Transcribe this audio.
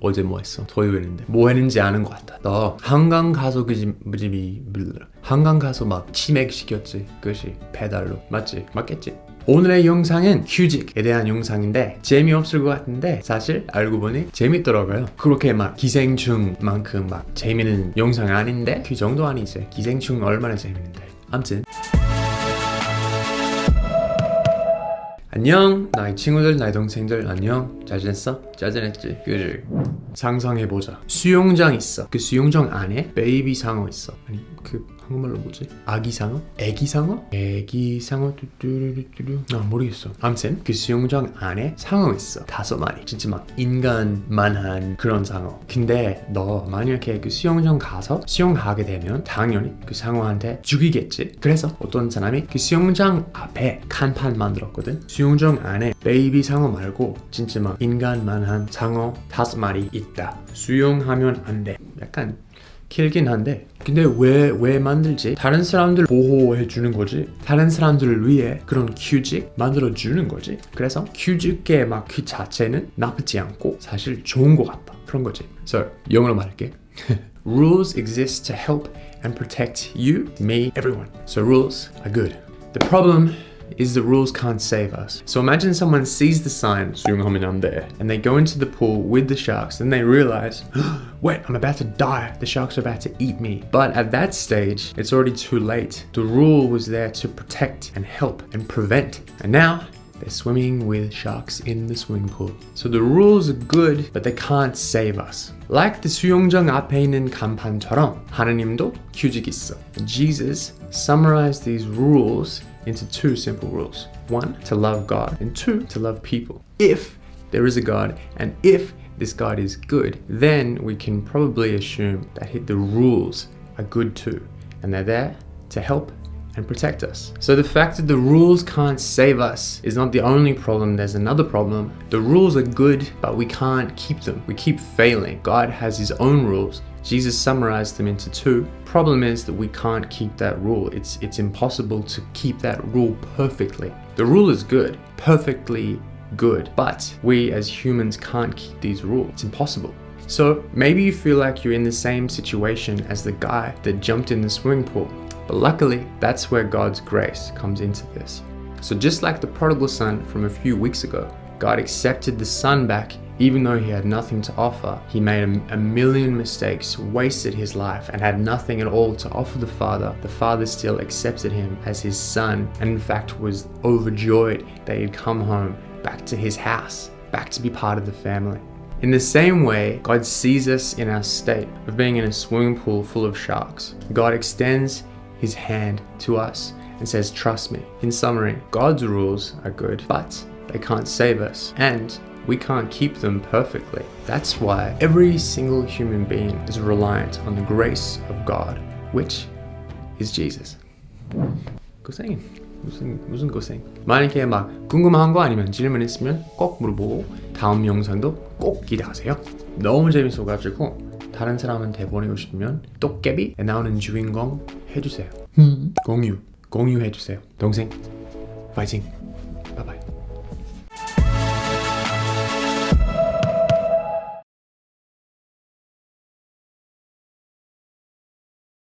어제 뭐 했어? 토요일인데 뭐 했는지 아는 것 같다. 너 한강 가서 그 집, 그 집이 한강 가서 막 치맥 시켰지. 그것이 배달로 맞지? 맞겠지? 오늘의 영상은 휴직에 대한 영상인데 재미없을 것 같은데 사실 알고 보니 재밌더라고요. 그렇게 막 기생충만큼 막 재미있는 영상 아닌데 그 정도 아니지. 기생충 얼마나 재밌는데. 암튼 안녕 나의 친구들 나의 동생들 안녕 잘 지냈어? 잘 지냈지? 그지? 상상해보자 수영장 있어 그 수영장 안에 베이비 상어 있어 아니 그 한국말로 뭐지? 아기 상어? 애기 상어? 애기 상어? 뚜뚜루뚜루. 아 모르겠어. 아무튼 그 수영장 안에 상어 있어. 다섯 마리. 진짜 막 인간만한 그런 상어. 근데 너 만약에 그 수영장 가서 수영하게 되면 당연히 그 상어한테 죽이겠지. 그래서 어떤 사람이 그 수영장 앞에 간판 만들었거든. 수영장 안에 베이비 상어 말고 진짜 막 인간만한 상어 다섯 마리 있다. 수영하면 안돼. 약간 길긴 한데 근데 왜 왜 만들지? 다른 사람들 보호해 주는 거지? 다른 사람들을 위해 그런 규칙 만들어 주는 거지? 그래서 규칙의 막 그 자체는 나쁘지 않고 사실 좋은 것 같다. 그런 거지. So 영어로 말할게. Rules exist to help and protect you, me, everyone. So rules are good. The problem is the rules can't save us. So imagine someone sees the sign 수영하면 안 돼, and they go into the pool with the sharks, and they realize, wait, I'm about to die. The sharks are about to eat me. But at that stage, it's already too late. The rule was there to protect and help and prevent. And now they're swimming with sharks in the swimming pool. So the rules are good, but they can't save us. Like the 수영장 앞에 있는 간판처럼 하나님도 규칙 있어. Jesus summarized these rules into two simple rules. One, to love God, and two, to love people. If there is a God, and if this God is good, then we can probably assume that the rules are good too, and they're there to help and protect us. So the fact that the rules can't save us is not the only problem, there's another problem. The rules are good, but we can't keep them. We keep failing. God has his own rules. Jesus summarized them into two. Problem is that we can't keep that rule. It's it's impossible to keep that rule perfectly. The rule is good, perfectly good, but we as humans can't keep these rules. It's impossible. So maybe you feel like you're in the same situation as the guy that jumped in the swimming pool. But luckily, that's where God's grace comes into this. So, just like the prodigal son from a few weeks ago, God accepted the son back even though he had nothing to offer. He made a, a, million mistakes, wasted his life, and had nothing at all to offer the father. The father still accepted him as his son, and in fact was overjoyed that he had come home back to his house, back to be part of the family. In the same way, God sees us in our state of being in a swimming pool full of sharks. God extends his hand to us and says, Trust me. In summary, God's rules are good, but they can't save us, and we can't keep them perfectly. That's why every single human being is reliant on the grace of God, which is Jesus. 고생. 무슨 무슨 고생. 만약에 막 궁금한 거 아니면 질문 있으면 꼭 물어보고 다음 영상도 꼭 기대하세요. 너무 재밌어가지고 다른 사람한테 보내고 싶으면 똑개비에 나오는 주인공 해주세요. 공유, 공유해주세요. 동생, 파이팅. 바이바이.